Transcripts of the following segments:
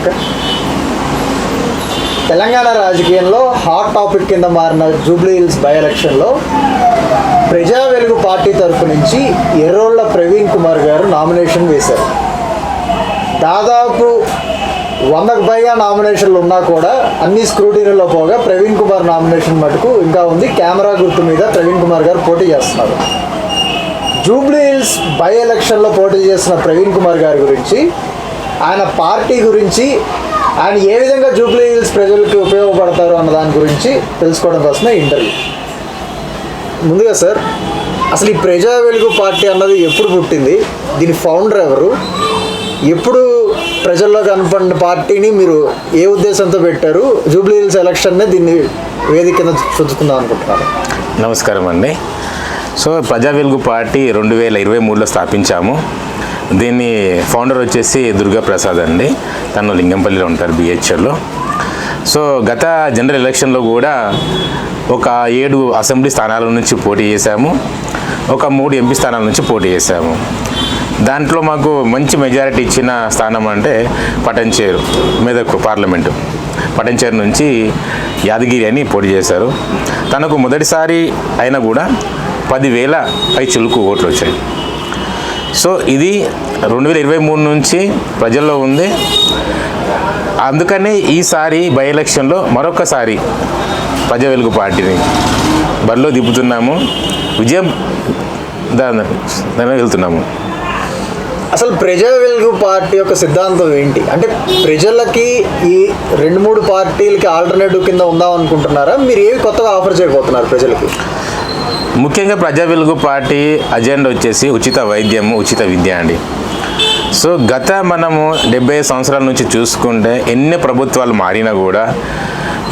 Okay Telangana రాజకీయంలో hot topic కింద మారిన జూబ్లీ హిల్స్ బై ఎలక్షన్లో ప్రజా వెలుగు పార్టీ తరఫు నుంచి ఎర్రోళ్ళ ప్రవీణ్ కుమార్ గారు నామినేషన్ వేశారు. దాదాపు వందకు పైగా నామినేషన్లు ఉన్నా కూడా అన్ని స్క్రూటీనీలో పోగా ప్రవీణ్ కుమార్ నామినేషన్ మటుకు ఇంకా ఉంది. కెమెరా గుర్తు మీద ప్రవీణ్ కుమార్ గారు పోటీ చేస్తున్నారు. జూబ్లీ హిల్స్ బై ఎలక్షన్లో పోటీ చేసిన ప్రవీణ్ కుమార్ గారి గురించి ఆయన పార్టీ గురించి ఆయన ఏ విధంగా జూబ్లీ హిల్స్ ప్రజలకు ఉపయోగపడతారు అన్న దాని గురించి తెలుసుకోవడం కోసమే ఇంటర్వ్యూ. ముందుగా సార్ అసలు ఈ ప్రజా వెలుగు పార్టీ అన్నది ఎప్పుడు పుట్టింది? దీని ఫౌండర్ ఎవరు? ఎప్పుడు ప్రజల్లో కనపడిన పార్టీని మీరు ఏ ఉద్దేశంతో పెట్టారు? జూబ్లీ హిల్స్ ఎలక్షన్నే దీన్ని వేదిక కింద చూసుకుందాం అనుకుంటున్నారు నమస్కారం అండి. సో ప్రజా వెలుగు పార్టీ రెండు వేల ఇరవై మూడులో స్థాపించాము. దీన్ని ఫౌండర్ వచ్చేసి దుర్గా ప్రసాద్ అండి. తను లింగంపల్లిలో ఉంటారు బిహెచ్ఎల్లో సో గత జనరల్ ఎలక్షన్లో కూడా ఒక ఏడు అసెంబ్లీ స్థానాల నుంచి పోటీ చేశాము. ఒక మూడు ఎంపీ స్థానాల నుంచి పోటీ చేశాము. దాంట్లో మాకు మంచి మెజారిటీ ఇచ్చిన స్థానం అంటే పటంచేరు మెదక్ పార్లమెంటు పటంచేరు నుంచి యాదగిరి అని పోటీ చేశారు. తనకు మొదటిసారి అయినా కూడా పదివేల పై చిలుకు ఓట్లు వచ్చాయి. సో ఇది రెండు వేల ఇరవై మూడు నుంచి ప్రజల్లో ఉంది. అందుకనే ఈసారి బై ఎలక్షన్లో మరొకసారి ప్రజా వెలుగు పార్టీని బరిలో దిప్పుతున్నాము విజయం దాని దాని వెళ్తున్నాము అసలు ప్రజా వెలుగు పార్టీ యొక్క సిద్ధాంతం ఏంటి? అంటే ప్రజలకి ఈ రెండు మూడు పార్టీలకి ఆల్టర్నేటివ్ కింద ఉందాం అనుకుంటున్నారా? మీరు ఏవి కొత్తగా ఆఫర్ చేయబోతున్నారు ప్రజలకి? ముఖ్యంగా ప్రజా వెలుగు పార్టీ అజెండా వచ్చేసి ఉచిత వైద్యము ఉచిత విద్య అండి. సో గత మనము డెబ్బై సంవత్సరాల నుంచి చూసుకుంటే ఎన్ని ప్రభుత్వాలు మారినా కూడా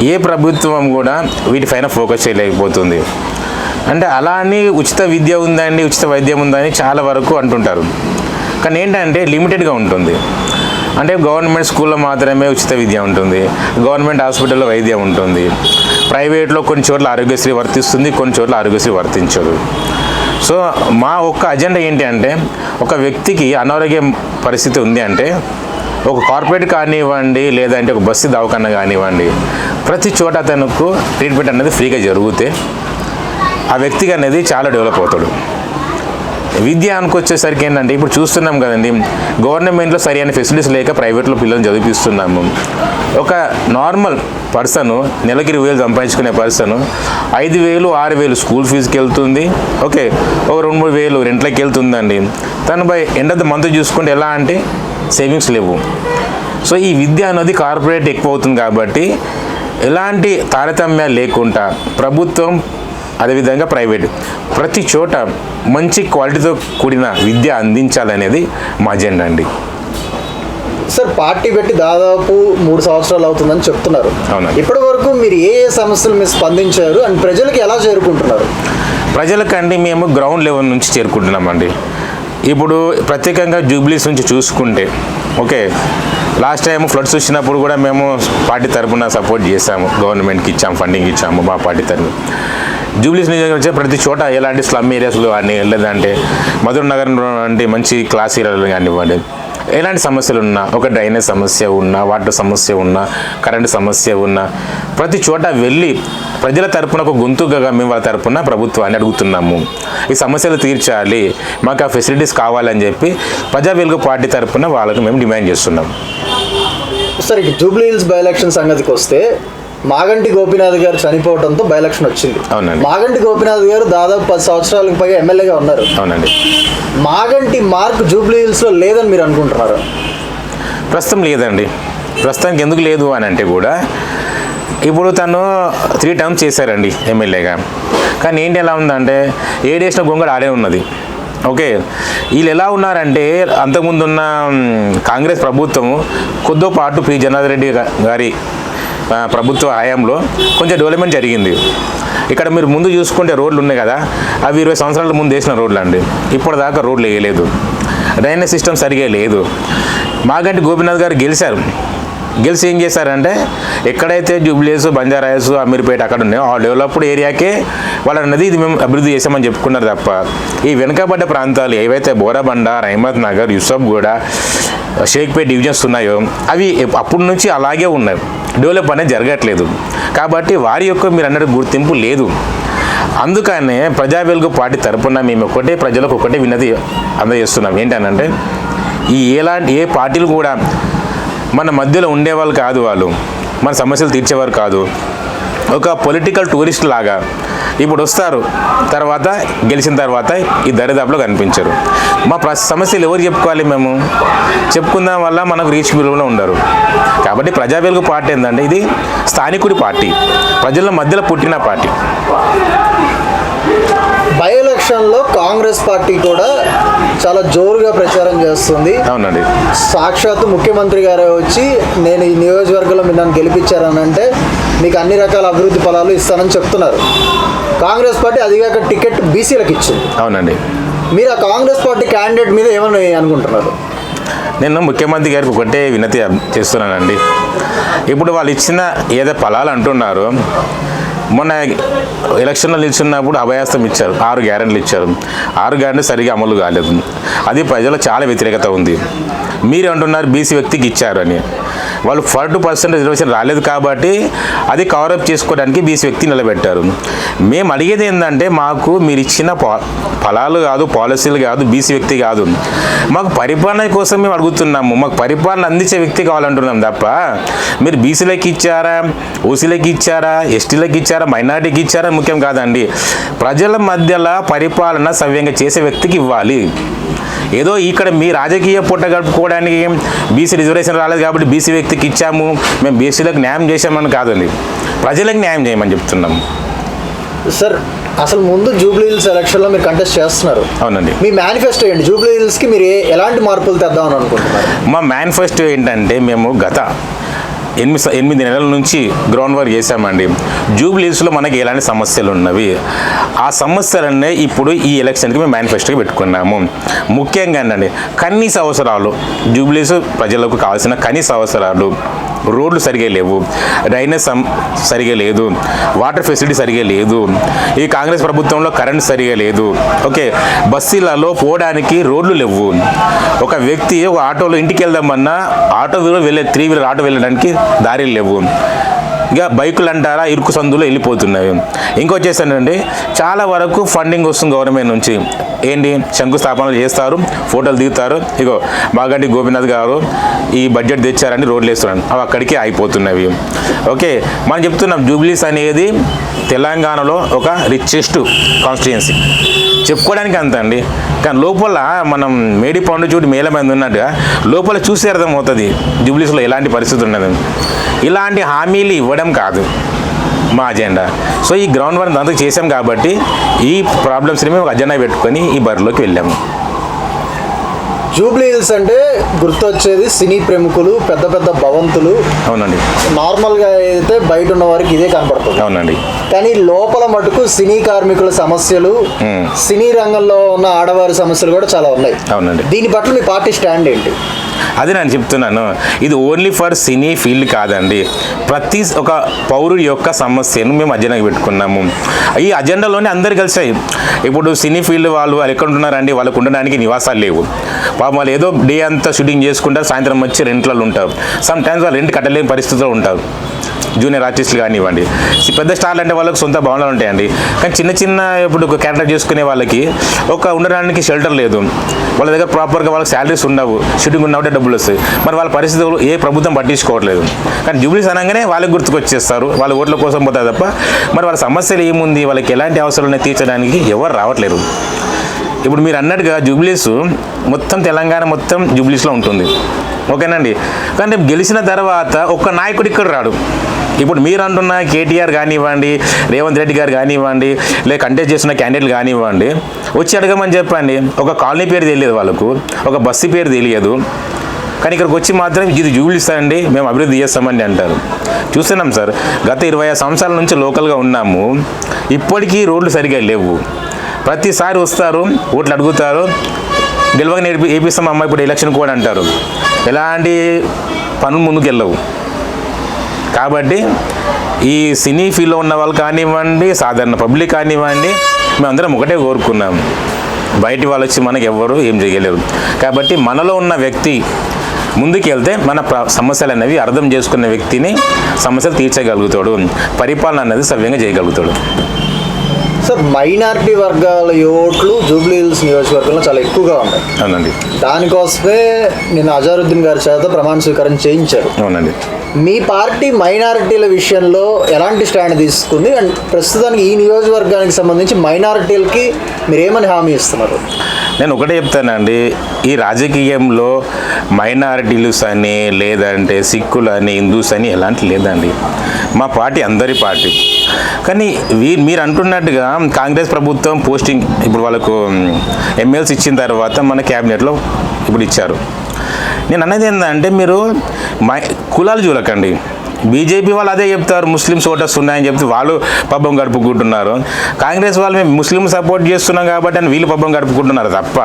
ఏ ప్రభుత్వం కూడా వీటిపైన ఫోకస్ చేయలేకపోతుంది. అంటే అలా అని ఉచిత విద్య ఉందండి ఉచిత వైద్యం ఉందని చాలా వరకు అంటుంటారు. కానీ ఏంటంటే లిమిటెడ్గా ఉంటుంది. అంటే గవర్నమెంట్ స్కూల్లో మాత్రమే ఉచిత విద్య ఉంటుంది. గవర్నమెంట్ హాస్పిటల్లో వైద్యం ఉంటుంది. ప్రైవేట్లో కొన్ని చోట్ల ఆరోగ్యశ్రీ వర్తిస్తుంది కొన్ని చోట్ల ఆరోగ్యశ్రీ వర్తించదు. సో మా ఒక్క అజెండా ఏంటి అంటే ఒక వ్యక్తికి అనారోగ్య పరిస్థితి ఉంది అంటే ఒక కార్పొరేట్ కానివ్వండి లేదంటే ఒక బస్సు దవాఖాన కానివ్వండి ప్రతి చోట తనకు ట్రీట్మెంట్ అనేది ఫ్రీగా జరిగితే ఆ వ్యక్తికి అనేది చాలా డెవలప్ అవుతాడు. విద్య అనుకొచ్చేసరికి ఏంటంటే ఇప్పుడు చూస్తున్నాం కదండి గవర్నమెంట్లో సరైన ఫెసిలిటీస్ లేక ప్రైవేట్లో పిల్లల్ని చదివిస్తున్నాము ఒక నార్మల్ పర్సన్ నెలకి ఇరవై వేలు సంపాదించుకునే పర్సన్ ఐదు వేలు ఆరు వేలు స్కూల్ ఫీజుకి వెళ్తుంది. ఓకే ఒక రెండు మూడు వేలు రెంట్లకి వెళ్తుందండి. తను by end of the month చూసుకుంటే ఎలా అంటే సేవింగ్స్ లేవు. సో ఈ విద్య అనేది కార్పొరేట్ ఎక్కువ అవుతుంది కాబట్టి ఎలాంటి తారతమ్యాలు లేకుండా ప్రభుత్వం అదేవిధంగా ప్రైవేట్. ప్రతి చోట మంచి క్వాలిటీతో కూడిన విద్య అందించాలనేది మా అజెండా అండి. సార్ పార్టీ పెట్టి దాదాపు మూడు సంవత్సరాలు అవుతుందని చెప్తున్నారు. ఇప్పటి వరకు మీరు ఏ ఏ సమస్యలు మీరు స్పందించారు? అండ్ ప్రజలకు ఎలా చేరుకుంటున్నారు? ప్రజలకండి మేము గ్రౌండ్ లెవెల్ నుంచి చేరుకుంటున్నామండి. ఇప్పుడు ప్రత్యేకంగా జూబ్లీస్ నుంచి చూసుకుంటే ఓకే లాస్ట్ టైం ఫ్లడ్స్ వచ్చినప్పుడు కూడా మేము పార్టీ తరపున సపోర్ట్ చేశాము. గవర్నమెంట్కి ఇచ్చాము ఫండింగ్ ఇచ్చాము మా పార్టీ తరఫున జూబ్లీస్ నియోజకవర్గం ప్రతి చోట ఎలాంటి స్లమ్ ఏరియాస్లో కానీ లేదంటే మధుర నగరంలో అంటే మంచి క్లాస్ ఏరియాలు కానివ్వండి. ఎలాంటి సమస్యలు ఉన్నా ఒక డ్రైనేజ్ సమస్య ఉన్నా వాటర్ సమస్య ఉన్నా కరెంటు సమస్య ఉన్నా ప్రతి చోట వెళ్ళి ప్రజల తరపున ఒక గొంతుగా మేము వాళ్ళ తరపున ప్రభుత్వాన్ని అడుగుతున్నాము. ఈ సమస్యలు తీర్చాలి మాకు ఆ ఫెసిలిటీస్ కావాలని చెప్పి ప్రజా వెలుగు పార్టీ తరపున వాళ్ళకు మేము డిమాండ్ చేస్తున్నాం సార్ ఇక జూబ్లీ హిల్స్ బై ఎలక్షన్ సంగతికి వస్తే మాగంటి గోపీనాథ్ గారు చనిపోవడంతో బై ఎలక్షన్ వచ్చింది. అవునండి. మాగంటి గోపీనాథ్ గారు దాదాపు పది సంవత్సరాలకు పైగా ఎమ్మెల్యేగా ఉన్నారు. అవునండి. మాగంటి మార్క్ జూబ్లీ హిల్స్లో లేదని మీరు అనుకుంటున్నారు? ప్రస్తుతం లేదండి. ప్రస్తుతానికి ఎందుకు లేదు అని అంటే కూడా ఇప్పుడు తను త్రీ టర్మ్స్ చేశారండి ఎమ్మెల్యేగా. కానీ ఏంటి ఎలా ఉందంటే ఏడేసిన గొంగడు ఆడే ఉన్నది. ఓకే. వీళ్ళు ఎలా ఉన్నారంటే అంతకుముందు ఉన్న మ్, కాంగ్రెస్ ప్రభుత్వము కొద్దో పాటు పి. జనార్దన్ రెడ్డి గారి ప్రభుత్వ హయాంలో కొంచెం డెవలప్మెంట్ జరిగింది. ఇక్కడ మీరు ముందు చూసుకుంటే రోడ్లు ఉన్నాయి కదా అవి ఇరవై సంవత్సరాల ముందు వేసిన రోడ్లు అండి. ఇప్పటిదాకా రోడ్లు వేయలేదు. డ్రైనేజ్ సిస్టమ్ సరిగా లేదు. మాగంటి గోపీనాథ్ గారు గెలిచారు. గెలిచి ఏం చేశారంటే ఎక్కడైతే జూబ్లీస్ బంజారాయస్ అమీర్పేట అక్కడ ఉన్నాయో ఆ డెవలప్డ్ ఏరియాకే వాళ్ళు అన్నది ఇది మేము అభివృద్ధి చేసామని చెప్పుకున్నారు తప్ప ఈ వెనుకబడ్డ ప్రాంతాలు ఏవైతే బోరబండ రహమత్ నగర్ యూసఫ్గూడ షేక్పేట్ డివిజన్స్ ఉన్నాయో అవి అప్పటి నుంచి అలాగే ఉన్నాయి. డెవలప్ అనేది జరగట్లేదు. కాబట్టి వారి యొక్క మీరు అన్నట్టు గుర్తింపు లేదు. అందుకనే ప్రజా వెలుగు పార్టీ తరపున మేము ఒకటే ప్రజలకు ఒకటే విన్నది అందజేస్తున్నాం. ఏంటనంటే ఈ ఎలాంటి ఏ పార్టీలు కూడా మన మధ్యలో ఉండేవాళ్ళు కాదు వాళ్ళు. మన సమస్యలు తీర్చేవారు కాదు. ఒక పొలిటికల్ టూరిస్ట్ లాగా ఇప్పుడు వస్తారు. తర్వాత గెలిచిన తర్వాత ఈ దరిదాపులో కనిపించరు. మా ప్ర సమస్యలు ఎవరు చెప్పుకోవాలి మేము? చెప్పుకుందాం వల్ల మనకు రీచ్ విలువలో ఉండరు. కాబట్టి ప్రజా వెలుగు పార్టీ ఏంటంటే ఇది స్థానికుడి పార్టీ. ప్రజల మధ్యలో పుట్టిన పార్టీ. ఎలక్షన్లో కాంగ్రెస్ పార్టీ కూడా చాలా జోరుగా ప్రచారం చేస్తుంది. అవునండి. సాక్షాత్తు ముఖ్యమంత్రి గారే వచ్చి నేను ఈ నియోజకవర్గంలో మీరు నన్ను గెలిపించారని అంటే మీకు అన్ని రకాల అభివృద్ధి ఫలాలు ఇస్తానని చెప్తున్నారు. కాంగ్రెస్ పార్టీ అదిగాక టికెట్ బీసీలకు ఇచ్చింది. అవునండి. మీరు ఆ కాంగ్రెస్ పార్టీ క్యాండిడేట్ మీద ఏమని అనుకుంటున్నారు? నేను ముఖ్యమంత్రి గారికి ఒకటే వినతి చేస్తున్నానండి. ఇప్పుడు వాళ్ళు ఇచ్చిన ఏదో ఫలాలు అంటున్నారు మొన్న ఎలక్షన్లో నిల్చున్నప్పుడు అభయాస్తం ఇచ్చారు ఆరు గ్యారెంటీలు ఇచ్చారు. ఆరు గ్యారెంటీ సరిగా అమలు కాలేదు. అది ప్రజల్లో చాలా వ్యతిరేకత ఉంది. మీరు అంటున్నారు బీసీ వ్యక్తికి ఇచ్చారు అని వాళ్ళు ఫార్టీ పర్సెంట్ రిజర్వేషన్ రాలేదు కాబట్టి అది కవరప్ చేసుకోవడానికి బీసీ వ్యక్తి నిలబెట్టారు. మేము అడిగేది ఏంటంటే మాకు మీరు ఇచ్చిన ఫలాలు కాదు పాలసీలు కాదు బీసీ వ్యక్తి కాదు. మాకు పరిపాలన కోసం మేము అడుగుతున్నాము. మాకు పరిపాలన అందించే వ్యక్తి కావాలంటున్నాం తప్ప మీరు బీసీలకి ఇచ్చారా ఓసీలకి ఇచ్చారా ఎస్టీలకు ఇచ్చారా మైనార్టీకి ఇచ్చారా ముఖ్యం కాదండి. ప్రజల మధ్యలో పరిపాలన సవ్యంగా చేసే వ్యక్తికి ఇవ్వాలి. ఏదో ఇక్కడ మీ రాజకీయ పుట్ట గడుపుకోవడానికి బీసీ రిజర్వేషన్ రాలేదు కాబట్టి బీసీ వ్యక్తికి ఇచ్చాము. మేము బీసీలకు న్యాయం చేశామని కాదండి. ప్రజలకు న్యాయం చేయమని చెప్తున్నాము సార్ అసలు ముందు జూబ్లీ హిల్స్ ఎలక్షన్లో మీరు కంటెస్ట్ చేస్తున్నారు. అవునండి. మీ మేనిఫెస్టో ఏంటి? జూబ్లీ హిల్స్కి మీరు ఎలాంటి మార్పులు తెద్దామని అనుకుంటున్నారు? మా మేనిఫెస్టో ఏంటంటే మేము గత ఎనిమిది ఎనిమిది నెలల నుంచి గ్రౌండ్ వర్క్ చేశామండి. జూబ్లీస్లో మనకి ఎలాంటి సమస్యలు ఉన్నవి? ఆ సమస్యలన్నీ ఇప్పుడు ఈ ఎలక్షన్కి మేము మేనిఫెస్టోకి పెట్టుకున్నాము. ముఖ్యంగా ఏంటండి కనీస అవసరాలు. జూబ్లీస్ ప్రజలకు కావాల్సిన కనీస అవసరాలు. రోడ్లు సరిగా లేవు డ్రైనేజ్ సం సరిగా లేదు వాటర్ ఫెసిలిటీ సరిగా లేదు ఈ కాంగ్రెస్ ప్రభుత్వంలో కరెంట్ సరిగా లేదు. ఓకే బస్సులలో పోవడానికి రోడ్లు లేవు. ఒక వ్యక్తి ఒక ఆటోలో ఇంటికి వెళ్దామన్నా ఆటో వీలర్ వెళ్ళే త్రీ వీలర్ ఆటో వెళ్ళడానికి దారిలు లేవు. ఇక బైకులు అంటారా ఇరుకు సందులో వెళ్ళిపోతున్నాయి ఇంకొచ్చేసానండి చాలా వరకు ఫండింగ్ వస్తుంది గవర్నమెంట్ నుంచి. ఏంటి? శంకుస్థాపనలు చేస్తారు ఫోటోలు దిగుతారు. ఇగో బాగంటి గోపీనాథ్ గారు ఈ బడ్జెట్ తెచ్చారని రోడ్లు వేస్తున్నారు అవి అక్కడికి ఆగిపోతున్నవి ఓకే మనం చెప్తున్నాం జూబ్లీస్ అనేది తెలంగాణలో ఒక రిచెస్ట్ కాన్స్టిట్యుయెన్సీ చెప్పుకోవడానికి అంత అండి కానీ లోపల మనం మేడి పండు చూడు మేల మంది ఉన్నట్టుగా లోపల చూసే అర్థమవుతుంది జూబ్లీస్లో ఎలాంటి పరిస్థితి ఉండదు. ఇలాంటి హామీలు ఇవ్వడం కాదు మా అజెండా. సో ఈ గ్రౌండ్ వర్క్ దాంతో చేసాం కాబట్టి ఈ ప్రాబ్లమ్స్ని మేము అజెండా పెట్టుకొని ఈ బరిలోకి వెళ్ళాము. జూబ్లీ హిల్స్ అంటే గుర్తొచ్చేది సినీ ప్రముఖులు పెద్ద పెద్ద భవంతులు. అవునండి. నార్మల్గా అయితే బయట ఉన్న వారికి ఇదే కనపడుతుంది. అవునండి. కానీ లోపల మటుకు సినీ కార్మికుల సమస్యలు. సినీ రంగంలో ఉన్న ఆడవారి సమస్యలు కూడా చాలా ఉన్నాయి. అవునండి. దీని పట్ల మీ పార్టీ స్టాండ్ ఏంటి? అది నేను చెప్తున్నాను. ఇది ఓన్లీ ఫర్ సినీ ఫీల్డ్ కాదండి. ప్రతి ఒక పౌరుడి యొక్క సమస్యను మేము అజెండాకి పెట్టుకున్నాము. ఈ అజెండాలోనే అందరు కలిసాయి. ఇప్పుడు సినీ ఫీల్డ్ వాళ్ళు వాళ్ళు ఎక్కడ ఉంటున్నారండి వాళ్ళకు ఉండడానికి నివాసాలు లేవు. పాపం వాళ్ళు ఏదో డే అంతా షూటింగ్ చేసుకుంటారు సాయంత్రం వచ్చి రెంట్లలో ఉంటారు. సమ్ టైమ్స్ వాళ్ళు రెంట్ కట్టలేని పరిస్థితుల్లో ఉంటారు. జూనియర్ ఆర్టిస్టులు కానివ్వండి. పెద్ద స్టార్లు అంటే వాళ్ళకి సొంత భవనాలు ఉంటాయండి. కానీ చిన్న చిన్న ఇప్పుడు క్యారెక్టర్ చేసుకునే వాళ్ళకి ఒక ఉండడానికి షెల్టర్ లేదు. వాళ్ళ దగ్గర ప్రాపర్గా వాళ్ళకి శాలరీస్ ఉండవు. షూటింగ్ ఉన్నప్పుడే డబ్బులు వస్తాయి. మరి వాళ్ళ పరిస్థితులు ఏ ప్రభుత్వం పట్టించుకోవట్లేదు. కానీ జూబ్లీస్ అనగానే వాళ్ళకి గుర్తుకొచ్చేస్తారు. వాళ్ళ ఓట్ల కోసం పోతారు తప్ప మరి వాళ్ళ సమస్యలు ఏముంది? వాళ్ళకి ఎలాంటి అవసరాలు తీర్చడానికి ఎవరు రావట్లేరు ఇప్పుడు మీరు అన్నట్టుగా జూబ్లీస్ మొత్తం తెలంగాణ మొత్తం జూబ్లీస్లో ఉంటుంది. ఓకేనండి? కానీ రేపు గెలిచిన తర్వాత ఒక్క నాయకుడు ఇక్కడ రాడు. ఇప్పుడు మీరు అంటున్న కేటీఆర్ కానివ్వండి రేవంత్ రెడ్డి గారు కానివ్వండి లేక కంటెస్ట్ చేసిన క్యాండిడేట్లు కానివ్వండి వచ్చి అడగమని చెప్పండి. ఒక కాలనీ పేరు తెలియదు వాళ్ళకు ఒక బస్సు పేరు తెలియదు. కానీ ఇక్కడికి వచ్చి మాత్రం ఇది చూపిస్తానండి మేము అభివృద్ధి చేస్తామండి అంటారు. చూస్తున్నాం సార్ గత ఇరవై సంవత్సరాల నుంచి లోకల్గా ఉన్నాము. ఇప్పటికీ రోడ్లు సరిగా లేవు. ప్రతిసారి వస్తారు ఓట్లు అడుగుతారు. గెలవగా నేర్పి వేపిస్తాం అమ్మ ఇప్పుడు ఎలక్షన్ కూడా అంటారు. ఎలాంటి పనులు ముందుకు వెళ్ళవు కాబట్టి ఈ సినీ ఫీల్డ్లో ఉన్న వాళ్ళు కానివ్వండి సాధారణ పబ్లిక్ కానివ్వండి మేమందరం ఒకటే కోరుకున్నాం. బయటి వాళ్ళు వచ్చి మనకి ఎవ్వరు ఏం చేయలేరు. కాబట్టి మనలో ఉన్న వ్యక్తి ముందుకెళ్తే మన సమస్యలు అనేవి అర్థం చేసుకున్న వ్యక్తిని సమస్యలు తీర్చగలుగుతాడు. పరిపాలన అనేది సవ్యంగా చేయగలుగుతాడు. సార్ మైనారిటీ వర్గాల ఓట్లు జూబ్లీ హిల్స్ నియోజకవర్గంలో చాలా ఎక్కువగా ఉన్నాయి. అవునండి. దానికోసమే నేను అజారుద్దీన్ గారి చేత ప్రమాణ స్వీకారం చేయించారు. అవునండి. మీ పార్టీ మైనారిటీల విషయంలో ఎలాంటి స్టాండ్ తీసుకుంది? అండ్ ప్రస్తుతానికి ఈ నియోజకవర్గానికి సంబంధించి మైనారిటీలకి మీరు ఏమని హామీ ఇస్తున్నారు? నేను ఒకటే చెప్తానండి. ఈ రాజకీయంలో మైనారిటీలుస్ అని లేదంటే సిక్కులు అని హిందూస్ అని ఎలాంటి లేదండి. మా పార్టీ అందరి పార్టీ. కానీ వీ మీరు అంటున్నట్టుగా కాంగ్రెస్ ప్రభుత్వం పోస్టింగ్ ఇప్పుడు వాళ్ళకు ఎమ్మెల్సీ ఇచ్చిన తర్వాత మన క్యాబినెట్లో ఇప్పుడు ఇచ్చారు. నేను అన్నది ఏంటంటే మీరు మై కులాలు చూడకండి. బీజేపీ వాళ్ళు అదే చెప్తారు ముస్లిమ్స్ ఓటర్స్ ఉన్నాయని చెప్తే వాళ్ళు పబ్బం గడుపుకుంటున్నారు. కాంగ్రెస్ వాళ్ళు మేము ముస్లిం సపోర్ట్ చేస్తున్నాం కాబట్టి అని వీళ్ళు పబ్బం గడుపుకుంటున్నారు తప్ప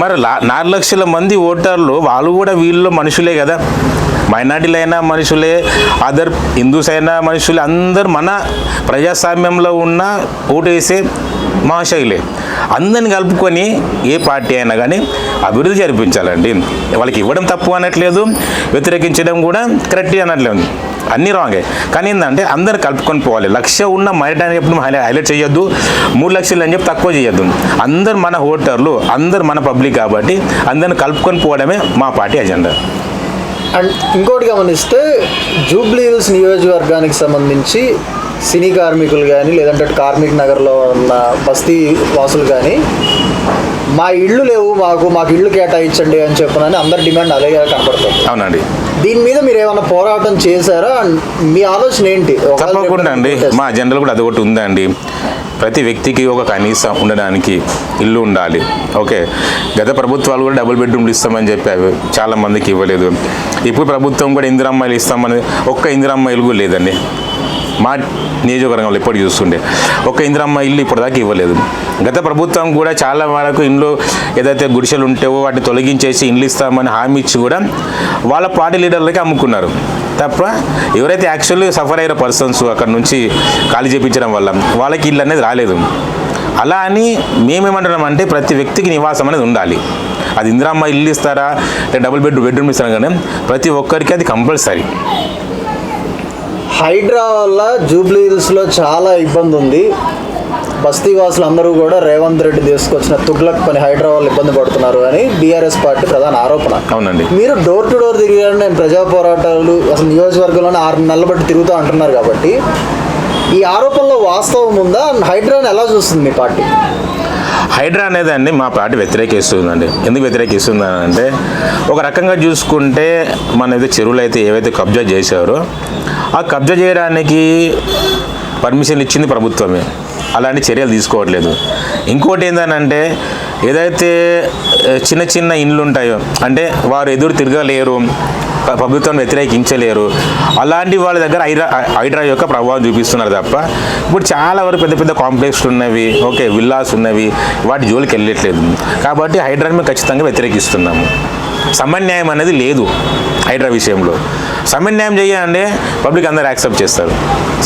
మరి లా నాలుగు లక్షల మంది ఓటర్లు వాళ్ళు కూడా వీళ్ళు మనుషులే కదా. మైనార్టీలు అయినా మనుషులే అదర్ హిందూస్ అయినా మనుషులే అందరు మన ప్రజాస్వామ్యంలో ఉన్న ఓటు వేసే మహాశైలే. అందరిని కలుపుకొని ఏ పార్టీ అయినా కానీ అభివృద్ధి జరిపించాలండి. వాళ్ళకి ఇవ్వడం తప్పు అనట్లేదు వ్యతిరేకించడం కూడా కరెక్ట్ అనట్లేదు. అన్నీ రాంగే కానీ ఏంటంటే అందరు కలుపుకొని పోవాలి. లక్ష ఉన్న మైనార్టీ అని చెప్పి హైలైట్ చేయొద్దు. మూడు లక్షలు అని చెప్పి తక్కువ చేయొద్దు. అందరు మన ఓటర్లు అందరు మన పబ్లిక్ కాబట్టి అందరిని కలుపుకొని పోవడమే మా పార్టీ అజెండా. అండ్ ఇంకోటి గమనిస్తే జూబ్లీ హిల్స్ నియోజకవర్గానికి సంబంధించి సినీ కార్మికులు కానీ లేదంటే కార్మిక్ నగర్లో ఉన్న బస్తీ వాసులు కానీ మా ఇళ్ళు లేవు మాకు మాకు ఇళ్ళు కేటాయించండి అని చెప్పనని అందరి డిమాండ్ అలాగే కనపడుతుంది. అవునండి. దీని మీద మీరు ఏమైనా పోరాటం చేశారా? మీ ఆలోచన ఏంటి? తప్పకుండా అండి. మా అజెండాలో కూడా అదొకటి ఉందండి. ప్రతి వ్యక్తికి ఒక కనీసం ఉండడానికి ఇల్లు ఉండాలి. ఓకే. గత ప్రభుత్వాలు కూడా డబుల్ బెడ్రూమ్లు ఇస్తామని చెప్పావి చాలా మందికి ఇవ్వలేదు. ఇప్పుడు ప్రభుత్వం కూడా ఇందిరమ్మాయిలు ఇస్తామని ఒక్క ఇందిరమ్మ ఇల్లు కూడా లేదండి. మా నియోజకవర్గంలో ఎప్పుడు చూస్తుండే. ఒక ఇందిరమ్మ ఇల్లు ఇప్పటిదాకా ఇవ్వలేదు. గత ప్రభుత్వం కూడా చాలా వరకు ఇండ్లు ఏదైతే గుడిసెలు ఉంటేవో వాటిని తొలగించేసి ఇండ్లు ఇస్తామని హామీ ఇచ్చి కూడా వాళ్ళ పార్టీ లీడర్లకి అమ్ముకున్నారు. తప్ప ఎవరైతే యాక్చువల్లీ సఫర్ అయ్యారో పర్సన్స్ అక్కడ నుంచి ఖాళీ చేయించడం వల్ల వాళ్ళకి ఇల్లు అనేది రాలేదు. అలా అని మేమేమంటున్నాం అంటే ప్రతి వ్యక్తికి నివాసం అనేది ఉండాలి. అది ఇందిరమ్మ ఇల్లు ఇస్తారా? లేదా డబుల్ బెడ్ బెడ్రూమ్ ఇస్తారా? కానీ ప్రతి ఒక్కరికి అది కంపల్సరీ హైడ్రా వల్ల జూబ్లీ హిల్స్లో చాలా ఇబ్బంది ఉంది. బస్తీ వాసులు అందరూ కూడా రేవంత్ రెడ్డి తీసుకొచ్చిన తుగ్లక్ పని వల్ల ఇబ్బంది పడుతున్నారు అని బీఆర్ఎస్ పార్టీ ప్రధాన ఆరోపణ. అవునండి. మీరు డోర్ టు డోర్ తిరిగారు నేను ప్రజా పోరాటాలు అసలు నియోజకవర్గంలోనే ఆరు నెలల బట్టి తిరుగుతూ అంటున్నారు కాబట్టి ఈ ఆరోపణలో వాస్తవం ఉందా? హైడ్రాని ఎలా చూస్తుంది మీ పార్టీ? హైడ్రా అనేది మా పార్టీ వ్యతిరేకిస్తుందండి. ఎందుకు వ్యతిరేకిస్తుందంటే ఒక రకంగా చూసుకుంటే మన అయితే చెరువులు అయితే ఏవైతే కబ్జా చేశారో ఆ కబ్జా చేయడానికి పర్మిషన్ ఇచ్చింది ప్రభుత్వమే. అలాంటి చర్యలు తీసుకోవట్లేదు. ఇంకోటి ఏంటంటే ఏదైతే చిన్న చిన్న ఇండ్లు ఉంటాయో అంటే వారు ఎదురు తిరగలేరు ప్రభుత్వం వ్యతిరేకించలేరు అలాంటి వాళ్ళ దగ్గర హైడ్రా హైడ్రా యొక్క ప్రభావం చూపిస్తున్నారు తప్ప ఇప్పుడు చాలా వరకు పెద్ద పెద్ద కాంప్లెక్స్లు ఉన్నవి ఓకే విల్లాస్ ఉన్నవి వాటి జోలికి వెళ్ళట్లేదు కాబట్టి హైడ్రాని మేము ఖచ్చితంగా వ్యతిరేకిస్తున్నాము. సమన్యాయం అనేది లేదు హైడ్రా విషయంలో. సమన్యాయం చేయాలంటే పబ్లిక్ అందరు యాక్సెప్ట్ చేస్తారు.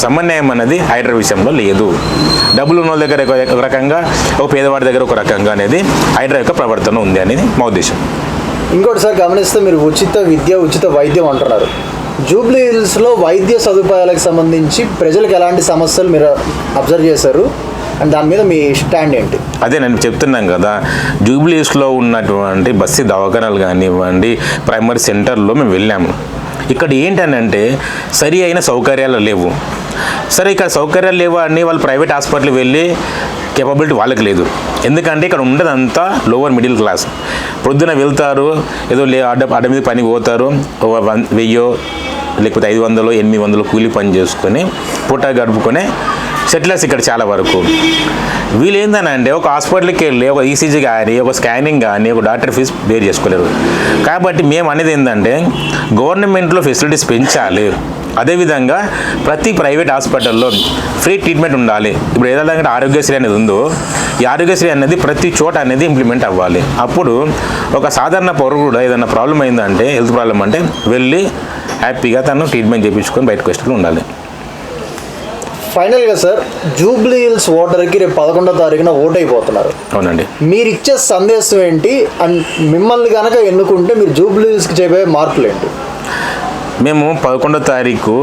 సమన్యాయం అనేది హైడ్రా విషయంలో లేదు. డబ్బులు ఉన్న వాళ్ళ దగ్గర ఒక ఒక రకంగా ఒక పేదవాడి దగ్గర ఒక రకంగా అనేది హైడ్రా యొక్క ప్రవర్తన ఉంది అనేది మా ఉద్దేశం. ఇంకోటిసారి గమనిస్తే మీరు ఉచిత విద్య ఉచిత వైద్యం అంటున్నారు. జూబ్లీ హిల్స్లో వైద్య సదుపాయాలకు సంబంధించి ప్రజలకు ఎలాంటి సమస్యలు మీరు అబ్జర్వ్ చేశారు? అండ్ దాని మీద మీ స్టాండ్ ఏంటి? అదే నేను చెప్తున్నాం కదా జూబ్లీస్లో ఉన్నటువంటి బస్సు దవాఖానాలు కానివ్వండి ప్రైమరీ సెంటర్లో మేము వెళ్ళాము ఇక్కడ ఏంటనంటే సరి అయిన సౌకర్యాలు లేవు. సరే ఇక్కడ సౌకర్యాలు లేవు అని వాళ్ళు ప్రైవేట్ హాస్పిటల్ వెళ్ళి కేపబిలిటీ వాళ్ళకి లేదు. ఎందుకంటే ఇక్కడ ఉండదంతా లోవర్ మిడిల్ క్లాస్ పొద్దున వెళ్తారు ఏదో లే అడ్డ అడ్డ మీద పనికి పోతారు వెయ్యో లేకపోతే ఐదు వందలు ఎనిమిది వందలు కూలి పని చేసుకొని పూట గడుపుకొని సెటిలర్స్ ఇక్కడ చాలా వరకు. వీళ్ళు ఏందనంటే ఒక హాస్పిటల్కి వెళ్ళి ఒక ఈసీజీ కానీ ఒక స్కానింగ్ కానీ ఒక డాక్టర్ ఫీజు బేర్ చేసుకోలేరు. కాబట్టి మేము అనేది ఏంటంటే గవర్నమెంట్లో ఫెసిలిటీస్ పెంచాలి. అదేవిధంగా ప్రతి ప్రైవేట్ హాస్పిటల్లో ఫ్రీ ట్రీట్మెంట్ ఉండాలి. ఇప్పుడు ఏదైనా ఆరోగ్యశ్రీ అనేది ఉందో ఈ ఆరోగ్యశ్రీ అనేది ప్రతి చోట అనేది ఇంప్లిమెంట్ అవ్వాలి. అప్పుడు ఒక సాధారణ పౌరుడు కూడా ఏదైనా ప్రాబ్లం అయిందంటే హెల్త్ ప్రాబ్లం అంటే వెళ్ళి హ్యాపీగా తను ట్రీట్మెంట్ చేయించుకొని బయటకు వస్తూ ఉండాలి. ఫైనల్గా సార్ జూబ్లీ హిల్స్ ఓటర్కి రేపు పదకొండో తారీఖున ఓట్ అయిపోతున్నారు అవునండి. మీరు ఇచ్చే సందేశం ఏంటి? అండ్ మిమ్మల్ని కనుక ఎన్నుకుంటే మీరు జూబ్లీ హిల్స్కి చేయబోయే మార్పులు ఏంటి? మేము పదకొండో తారీఖు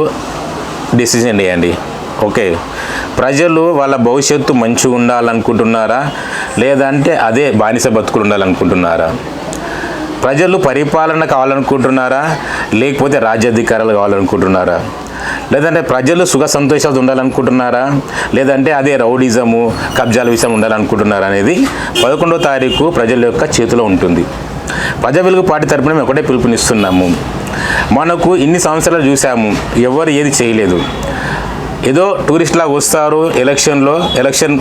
డిసిజన్ చేయండి ఓకే. ప్రజలు వాళ్ళ భవిష్యత్తు మంచిగా ఉండాలనుకుంటున్నారా? లేదంటే అదే బానిస బతుకులు ఉండాలనుకుంటున్నారా? ప్రజలు పరిపాలన కావాలనుకుంటున్నారా? లేకపోతే రాజ్యాధికారాలు కావాలనుకుంటున్నారా? లేదంటే ప్రజలు సుఖ సంతోషాలు ఉండాలనుకుంటున్నారా? లేదంటే అదే రౌడిజము కబ్జాల విషయం ఉండాలనుకుంటున్నారా అనేది పదకొండవ తారీఖు ప్రజల యొక్క చేతిలో ఉంటుంది. ప్రజా వెలుగు పార్టీ తరపున మేము ఒకటే పిలుపునిస్తున్నాము. మనకు ఇన్ని సంవత్సరాలు చూసాము ఎవరు ఏది చేయలేదు. ఏదో టూరిస్ట్ లాగా వస్తారు ఎలక్షన్లో ఎలక్షన్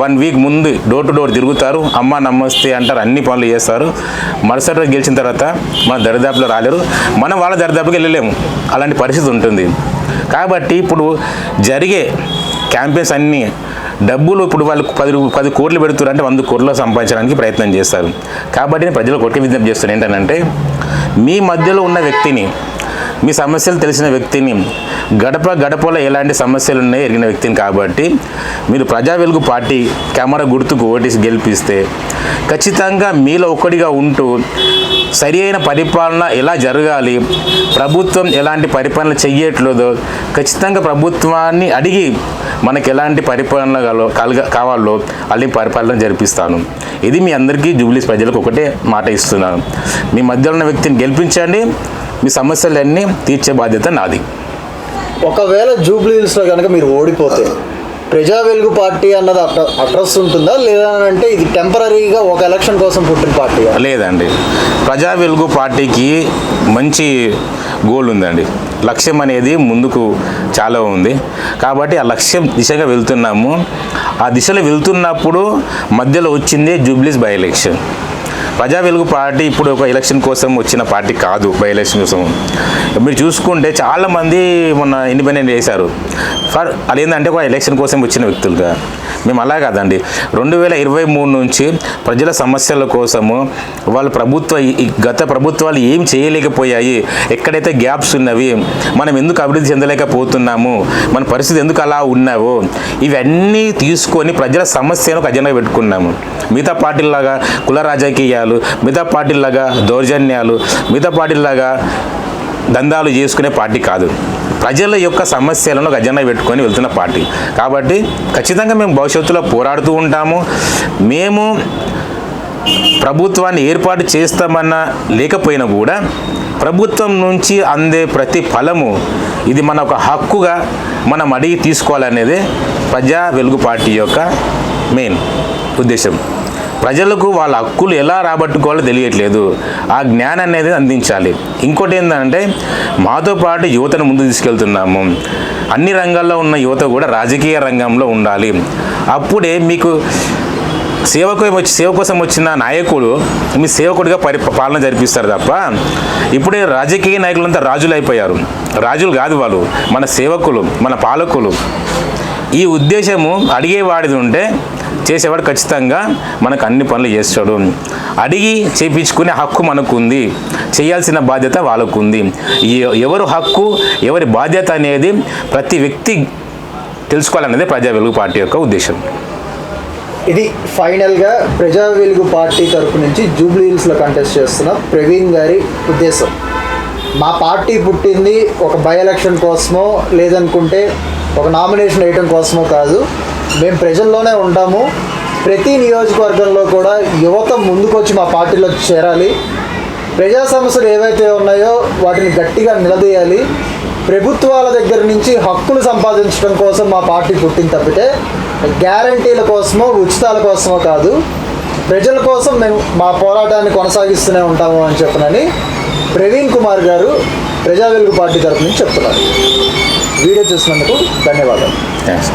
వన్ వీక్ ముందు డోర్ టు డోర్ తిరుగుతారు అమ్మ నమస్తే అంటారు అన్ని పనులు చేస్తారు. మరుసటి రోజు గెలిచిన తర్వాత మన దరిదాపులో రాలేరు. మనం వాళ్ళ దరిదాపుకి వెళ్ళలేము. అలాంటి పరిస్థితి ఉంటుంది. కాబట్టి ఇప్పుడు జరిగే క్యాంపెయిన్స్ అన్నీ డబ్బులు ఇప్పుడు వాళ్ళు పది పది కోట్లు పెడుతున్నారు అంటే వంద కోట్లు సంపాదించడానికి ప్రయత్నం చేస్తారు. కాబట్టి నేను కొట్టి విజ్ఞప్తి చేస్తున్నాను ఏంటంటే మీ మధ్యలో ఉన్న వ్యక్తిని మీ సమస్యలు తెలిసిన వ్యక్తిని గడప గడపలో ఎలాంటి సమస్యలు ఉన్నాయో ఎరిగిన వ్యక్తిని కాబట్టి మీరు ప్రజా వెలుగు పార్టీ కెమెరా గుర్తుకు ఓటేసి గెలిపిస్తే ఖచ్చితంగా మీలో ఒక్కడిగా ఉంటూ సరి అయిన పరిపాలన ఎలా జరగాలి ప్రభుత్వం ఎలాంటి పరిపాలన చెయ్యట్లేదో ఖచ్చితంగా ప్రభుత్వాన్ని అడిగి మనకి ఎలాంటి పరిపాలన కలగ కావాలో అలాంటి పరిపాలన జరిపిస్తాను. ఇది మీ అందరికీ జూబ్లీస్ ప్రజలకు ఒకటే మాట ఇస్తున్నాను. మీ మధ్యలో ఉన్న వ్యక్తిని గెలిపించండి. మీ సమస్యలన్నీ తీర్చే బాధ్యత నాది. ఒకవేళ జూబ్లీ హిల్స్లో కనుక మీరు ఓడిపోతే ప్రజా వెలుగు పార్టీ అన్నది అడ్రస్ ఉంటుందా? లేదా అంటే ఇది టెంపరీగా ఒక ఎలక్షన్ కోసం పుట్టిన పార్టీ లేదండి. ప్రజా వెలుగు పార్టీకి మంచి గోల్ ఉందండి. లక్ష్యం అనేది ముందుకు చాలా ఉంది. కాబట్టి ఆ లక్ష్యం దిశగా వెళ్తున్నాము. ఆ దిశలో వెళ్తున్నప్పుడు మధ్యలో వచ్చిందే జూబ్లీస్ బై ఎలక్షన్. ప్రజా వెలుగు పార్టీ ఇప్పుడు ఒక ఎలక్షన్ కోసం వచ్చిన పార్టీ కాదు బై ఎలక్షన్ కోసం. మీరు చూసుకుంటే చాలామంది మొన్న ఇండిపెండెంట్ చేశారు. ఫర్ అదేంటంటే ఒక ఎలక్షన్ కోసం వచ్చిన వ్యక్తులుగా. మేము అలా కాదండి. రెండు వేల ఇరవై మూడు నుంచి ప్రజల సమస్యల కోసము వాళ్ళ ప్రభుత్వ ఈ- గత ప్రభుత్వాలు ఏం చేయలేకపోయాయి ఎక్కడైతే గ్యాప్స్ ఉన్నవి మనం ఎందుకు అభివృద్ధి చెందలేకపోతున్నాము మన పరిస్థితి ఎందుకు అలా ఉన్నావో ఇవన్నీ తీసుకొని ప్రజల సమస్యను ఒక అజెండా పెట్టుకున్నాము. మిగతా పార్టీలాగా కుల రాజకీయాలు మిగతా పార్టీలాగా దౌర్జన్యాలు మిగతా పార్టీలాగా దందాలు చేసుకునే పార్టీ కాదు. ప్రజల యొక్క సమస్యలను ఒక అజెండా పెట్టుకొని వెళ్తున్న పార్టీ. కాబట్టి ఖచ్చితంగా మేము భవిష్యత్తులో పోరాడుతూ ఉంటాము. మేము ప్రభుత్వాన్ని ఏర్పాటు చేస్తామన్నా లేకపోయినా కూడా ప్రభుత్వం నుంచి అందే ప్రతి ఫలము ఇది మన ఒక హక్కుగా మనం అడిగి తీసుకోవాలనేదే ప్రజా వెలుగు పార్టీ యొక్క మెయిన్ ఉద్దేశం. ప్రజలకు వాళ్ళ హక్కులు ఎలా రాబట్టుకోవాలో తెలియట్లేదు. ఆ జ్ఞానం అనేది అందించాలి. ఇంకోటి ఏంటంటే మాతో పాటు యువతను ముందు తీసుకెళ్తున్నాము. అన్ని రంగాల్లో ఉన్న యువత కూడా రాజకీయ రంగంలో ఉండాలి. అప్పుడే మీకు సేవకు వచ్చి సేవ కోసం వచ్చిన నాయకుడు మీ సేవకుడిగా పరి పాలన జరిపిస్తారు తప్ప ఇప్పుడే రాజకీయ నాయకులంతా రాజులు అయిపోయారు. రాజులు కాదు వాళ్ళు మన సేవకులు మన పాలకులు. ఈ ఉద్దేశము అడిగేవాడిది ఉంటే చేసేవాడు ఖచ్చితంగా మనకు అన్ని పనులు చేస్తాడు. అడిగి చేయించుకునే హక్కు మనకు ఉంది చేయాల్సిన బాధ్యత వాళ్ళకు ఉంది ఎవరు హక్కు ఎవరి బాధ్యత అనేది ప్రతి వ్యక్తి తెలుసుకోవాలనేదే ప్రజా వెలుగు పార్టీ యొక్క ఉద్దేశం. ఇది ఫైనల్గా ప్రజా వెలుగు పార్టీ తరపు నుంచి జూబ్లీ హిల్స్లో కంటెస్ట్ చేస్తున్న ప్రవీణ్ గారి ఉద్దేశం. మా పార్టీ పుట్టింది ఒక బై ఎలక్షన్ కోసమో లేదనుకుంటే ఒక నామినేషన్ వేయటం కోసమో కాదు. మేము ప్రజల్లోనే ఉంటాము. ప్రతి నియోజకవర్గంలో కూడా యువత ముందుకొచ్చి మా పార్టీలో చేరాలి. ప్రజా సమస్యలు ఏవైతే ఉన్నాయో వాటిని గట్టిగా నిలదీయాలి. ప్రభుత్వాల దగ్గర నుంచి హక్కులు సంపాదించడం కోసం మా పార్టీ పుట్టింది తప్పితే గ్యారంటీల కోసమో ఉచితాల కోసమో కాదు. ప్రజల కోసం మేము మా పోరాటాన్ని కొనసాగిస్తూనే ఉంటాము అని చెప్పనని ప్రవీణ్ కుమార్ గారు ప్రజా వెలుగు పార్టీ తరపు నుంచి చెప్తున్నారు. వీడియో చూసినందుకు ధన్యవాదాలు. థ్యాంక్స్